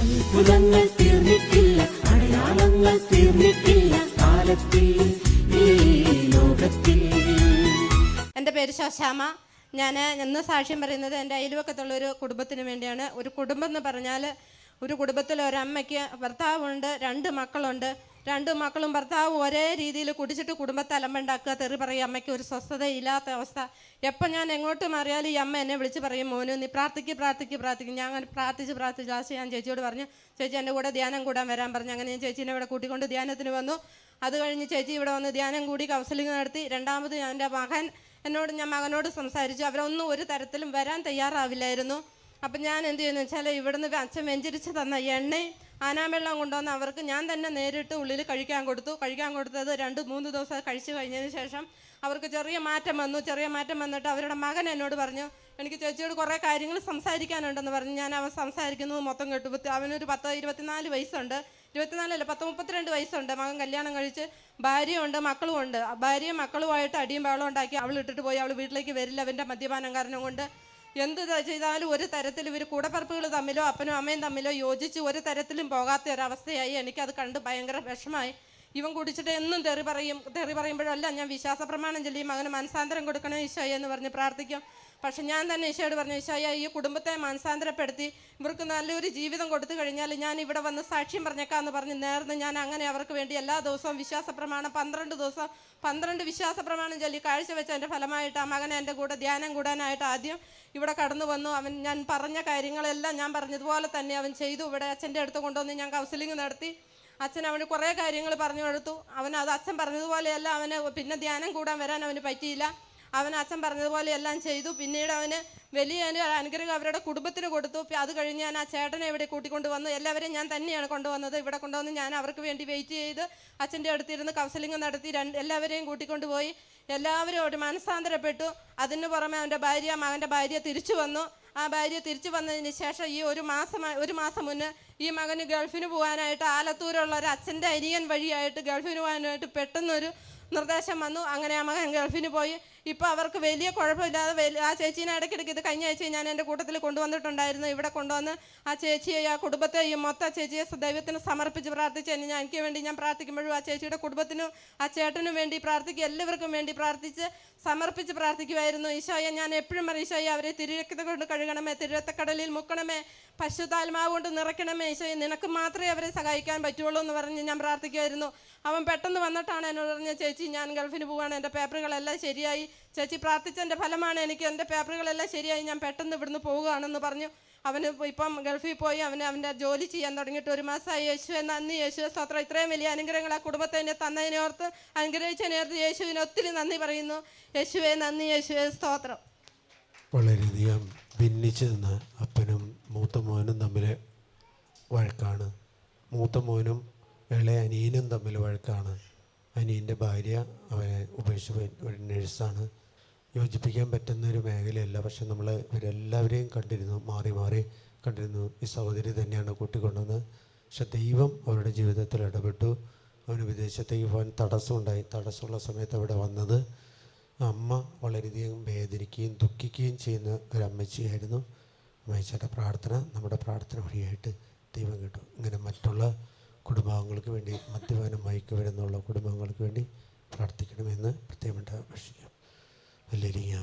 അത്ഭുതങ്ങൾ തീർന്നിട്ടില്ല അടയാളങ്ങൾ തീർന്നിട്ടില്ല കാലത്തിൽ എന്റെ പേര് ശോശാമ. ഞാൻ എന്ന് സാക്ഷ്യം പറയുന്നത് എന്റെ അയൽവക്കത്തുള്ള ഒരു കുടുംബത്തിന് വേണ്ടിയാണ്. ഒരു കുടുംബം എന്ന് പറഞ്ഞാൽ ഒരു കുടുംബത്തിൽ ഒരമ്മയ്ക്ക് ഭർത്താവുണ്ട് രണ്ട് മക്കളുണ്ട്. രണ്ട് മക്കളും ഭർത്താവും ഒരേ രീതിയിൽ കുടിച്ചിട്ട് കുടുംബത്തെ അലമ്പുണ്ടാക്കുക തെറി പറയും അമ്മയ്ക്ക് ഒരു സ്വസ്ഥത ഇല്ലാത്ത അവസ്ഥ. എപ്പം ഞാൻ എങ്ങോട്ട് മാറിയാലും ഈ അമ്മ എന്നെ വിളിച്ച് പറയും മോനു നീ പ്രാർത്ഥിക്ക് പ്രാർത്ഥിക്ക് പ്രാർത്ഥിക്കും. ഞാൻ അങ്ങനെ പ്രാർത്ഥിച്ച് പ്രാർത്ഥിച്ച് ലാസ്റ്റ് ഞാൻ ചേച്ചിയോട് പറഞ്ഞു ചേച്ചി എന്റെ കൂടെ ധ്യാനം കൂടാൻ വരാൻ പറഞ്ഞു. അങ്ങനെ ഞാൻ ചേച്ചീനെ ഇവിടെ കൂട്ടിക്കൊണ്ട് ധ്യാനത്തിന് വന്നു. അത് കഴിഞ്ഞ് ചേച്ചി ഇവിടെ വന്ന് ധ്യാനം കൂടി കൗൺസിലിംഗ് നടത്തി. രണ്ടാമത് ഞാൻ എന്റെ മകൻ എന്നോട് ഞാൻ മകനോട് സംസാരിച്ചു. അവരൊന്നും ഒരു തരത്തിലും വരാൻ തയ്യാറാവില്ലായിരുന്നു. അപ്പം ഞാൻ എന്ത് ചെയ്യുന്നു വെച്ചാൽ ഇവിടുന്ന് അച്ഛൻ വെഞ്ചരിച്ച് തന്ന എണ്ണയും ആനാവെള്ളം കൊണ്ടുവന്ന് അവർക്ക് ഞാൻ തന്നെ നേരിട്ട് ഉള്ളിൽ കഴിക്കാൻ കൊടുത്തു. കഴിക്കാൻ കൊടുത്തത് രണ്ട് മൂന്ന് ദിവസം കഴിച്ചു കഴിഞ്ഞതിന് ശേഷം അവർക്ക് ചെറിയ മാറ്റം വന്നു. ചെറിയ മാറ്റം വന്നിട്ട് അവരുടെ മകൻ എന്നോട് പറഞ്ഞു എനിക്ക് ചേച്ചിയോട് കുറേ കാര്യങ്ങൾ സംസാരിക്കാനുണ്ടെന്ന് പറഞ്ഞു. ഞാൻ അവൻ സംസാരിക്കുന്നത് മൊത്തം കേട്ടു. അവനൊരു പത്ത് ഇരുപത്തിനാല് വയസ്സുണ്ട്. ഇരുപത്തിനാലല്ല പത്ത് മുപ്പത്തിരണ്ട് വയസ്സുണ്ട്. മകൻ കല്യാണം കഴിച്ച് ഭാര്യയുണ്ട് മക്കളും ഉണ്ട്. ഭാര്യയും മക്കളുമായിട്ട് അടിയും ബഹളം ഉണ്ടാക്കി അവൾ ഇട്ടിട്ട് പോയി. അവൾ വീട്ടിലേക്ക് വരില്ല. അവന്റെ മദ്യപാനം കാരണം കൊണ്ട് എന്ത് ചെയ്താലും ഒരു തരത്തിൽ ഇവർ കൂടപ്പറപ്പുകൾ തമ്മിലോ അപ്പനും അമ്മയും തമ്മിലോ യോജിച്ച് ഒരു തരത്തിലും പോകാത്ത ഒരവസ്ഥയായി എനിക്കത് കണ്ട് ഭയങ്കര വിഷമായി ഇവൻ കുടിച്ചിട്ട് എന്നും തെറി പറയും. തെറി പറയുമ്പോഴല്ല ഞാൻ വിശ്വാസ പ്രമാണം ചൊല്ലിയും മകന് മനസാന്തരം കൊടുക്കണേ ഈശോയെ എന്ന് പറഞ്ഞ് പ്രാർത്ഥിക്കും. പക്ഷെ ഞാൻ തന്നെ ഈശോയോട് പറഞ്ഞു ഈശോയ ഈ കുടുംബത്തെ മനസാന്തരപ്പെടുത്തി. ഇവർക്ക് നല്ലൊരു ജീവിതം കൊടുത്തു കഴിഞ്ഞാൽ ഞാൻ ഇവിടെ വന്ന് സാക്ഷ്യം പറഞ്ഞേക്കാന്ന് പറഞ്ഞ് നേർന്ന് ഞാൻ അങ്ങനെ അവർക്ക് വേണ്ടി എല്ലാ ദിവസവും വിശ്വാസ പ്രമാണം പന്ത്രണ്ട് ദിവസം പന്ത്രണ്ട് വിശ്വാസ പ്രമാണം ചൊല്ലി കാഴ്ചവെച്ചതിന്റെ ഫലമായിട്ട് ആ മകനെ എന്റെ കൂടെ ധ്യാനം കൂടാനായിട്ട് ആദ്യം ഇവിടെ കടന്നു വന്നു. അവൻ ഞാൻ പറഞ്ഞ കാര്യങ്ങളെല്ലാം ഞാൻ പറഞ്ഞതുപോലെ തന്നെ അവൻ ചെയ്തു. ഇവിടെ അച്ഛന്റെ അടുത്ത് കൊണ്ടുവന്ന് ഞാൻ കൗൺസിലിംഗ് നടത്തി. അച്ഛൻ അവന് കുറേ കാര്യങ്ങൾ പറഞ്ഞു കൊടുത്തു. അവൻ അത് അച്ഛൻ പറഞ്ഞതുപോലെയല്ല അവന് പിന്നെ ധ്യാനം കൂടാൻ വരാൻ അവന് പറ്റിയില്ല. അവൻ അച്ഛൻ പറഞ്ഞതുപോലെ എല്ലാം ചെയ്തു. പിന്നീട് അവന് വലിയ അനുഗ്രഹം അവരുടെ കുടുംബത്തിന് കൊടുത്തു. അത് കഴിഞ്ഞ് ഞാൻ ആ ചേട്ടനെ ഇവിടെ കൂട്ടിക്കൊണ്ട് വന്നു. എല്ലാവരെയും ഞാൻ തന്നെയാണ് കൊണ്ടുവന്നത്. ഇവിടെ കൊണ്ടുവന്ന് ഞാൻ അവർക്ക് വേണ്ടി വെയിറ്റ് ചെയ്ത് അച്ഛന്റെ അടുത്തിരുന്ന് കൗൺസിലിംഗ് നടത്തി രണ്ട് എല്ലാവരെയും കൂട്ടിക്കൊണ്ടുപോയി എല്ലാവരും ഒരു മനസ്സാന്തരപ്പെട്ടു. അതിന് പുറമെ അവന്റെ ഭാര്യ മകന്റെ ഭാര്യ തിരിച്ചു വന്നു. ആ ഭാര്യ തിരിച്ചു വന്നതിന് ശേഷം ഈ ഒരു മാസം ഒരു മാസം മുന്നേ ഈ മകന് ഗൾഫിന് പോകാനായിട്ട് ആലത്തൂരുള്ള ഒരു അച്ഛന്റെ അനിയൻ വഴിയായിട്ട് ഗൾഫിന് പോകാനായിട്ട് പെട്ടെന്നൊരു നിർദ്ദേശം വന്നു. അങ്ങനെ ആ മകൻ ഗൾഫിന് പോയി. ഇപ്പോൾ അവർക്ക് വലിയ കുഴപ്പമില്ലാതെ വലിയ ആ ചേച്ചീനെ ഇടയ്ക്കിടയ്ക്ക് ഇത് കഴിഞ്ഞ ആഴ്ച ഞാൻ എന്റെ കൂട്ടത്തിൽ കൊണ്ടുവന്നിട്ടുണ്ടായിരുന്നു. ഇവിടെ കൊണ്ടുവന്ന് ആ ചേച്ചിയെ ആ കുടുംബത്തെയും മൊത്ത ചേച്ചിയെ ദൈവത്തിന് സമർപ്പിച്ച് പ്രാർത്ഥിച്ച് ഞാൻ എനിക്ക് വേണ്ടി ഞാൻ പ്രാർത്ഥിക്കുമ്പോഴും ആ ചേച്ചിയുടെ കുടുംബത്തിനും ആ ചേട്ടനും വേണ്ടി പ്രാർത്ഥിക്കുക എല്ലാവർക്കും വേണ്ടി പ്രാർത്ഥിച്ച് സമർപ്പിച്ച് പ്രാർത്ഥിക്കുമായിരുന്നു. ഈശോയെ ഞാൻ എപ്പോഴും പറയും ഈശോയെ അവരെ തിരുരക്തം കൊണ്ട് കഴുകണമേ തിരുരത്തക്കടലിൽ മുക്കണമേ പശുതാത്മാവ് കൊണ്ട് നിറയ്ക്കണമേ. ഈശോയെ നിനക്ക് മാത്രമേ അവരെ സഹായിക്കാൻ പറ്റുള്ളൂ എന്ന് പറഞ്ഞ് ഞാൻ പ്രാർത്ഥിക്കുമായിരുന്നു. അവൻ പെട്ടെന്ന് വന്നിട്ടാണ് എന്നോട് പറഞ്ഞ ചേച്ചി ഞാൻ ഗൾഫിന് പോവാണ് എന്റെ പേപ്പറുകളെല്ലാം ശരിയായി ചേച്ചി പ്രാർത്ഥിച്ചതിന്റെ ഫലമാണ് എനിക്ക് എന്റെ പേപ്പറുകളെല്ലാം ശരിയായി. ഞാൻ പെട്ടെന്ന് ഇവിടുന്ന് പോവുകയാണെന്ന് പറഞ്ഞു. അവന് ഇപ്പം ഗൾഫിൽ പോയി അവന് അവന്റെ ജോലി ചെയ്യാൻ തുടങ്ങിയിട്ട് ഒരു മാസമായി. യേശുവെ നന്ദി യേശുവെ സ്തോത്രം. ഇത്രയും വലിയ അനുഗ്രഹങ്ങൾ ആ കുടുംബത്തെ എന്നെ തന്നതിനെ ഓർത്ത് അനുഗ്രഹിച്ചതിനെ ഓർത്ത് യേശുവിന് ഒത്തിരി നന്ദി പറയുന്നു. യേശുവെ നന്ദി യേശുവെ സ്തോത്രം. വളരെയധികം ഭിന്നിച്ച് നിന്ന് അപ്പനും മൂത്ത മോനും തമ്മിൽ വഴക്കാണ്. മൂത്ത മോനും ഇളയ അനിയനും തമ്മിൽ വഴക്കാണ്. അനിയന്റെ ഭാര്യ അവനെ ഉപേക്ഷിച്ച് പോയി. ഒരു നഴ്സാണ് യോജിപ്പിക്കാൻ പറ്റുന്ന ഒരു മേഖലയല്ല. പക്ഷെ നമ്മൾ ഇവരെല്ലാവരെയും കണ്ടിരുന്നു. മാറി മാറി കണ്ടിരുന്നു. ഈ സഹോദരി തന്നെയാണ് കൂട്ടിക്കൊണ്ടുവന്നത്. പക്ഷെ ദൈവം അവരുടെ ജീവിതത്തിൽ ഇടപെട്ടു. അവന് വിദേശത്തേക്ക് പോകാൻ തടസ്സമുണ്ടായി. തടസ്സമുള്ള സമയത്ത് അവിടെ വന്നത് അമ്മ വളരെയധികം വേദനിക്കുകയും ദുഃഖിക്കുകയും ചെയ്യുന്ന ഒരു അമ്മച്ചിയായിരുന്നു. അമ്മച്ചിയുടെ പ്രാർത്ഥന നമ്മുടെ പ്രാർത്ഥന വഴിയായിട്ട് ദൈവം കേട്ടു. ഇങ്ങനെ മറ്റുള്ള കുടുംബാംഗങ്ങൾക്ക് വേണ്ടി മദ്യപാനം മയക്കുമരുന്നുള്ള കുടുംബാംഗങ്ങൾക്ക് വേണ്ടി പ്രാർത്ഥിക്കണമെന്ന് പ്രത്യേകമായിട്ട് അപേക്ഷിക്കാം. വലിയ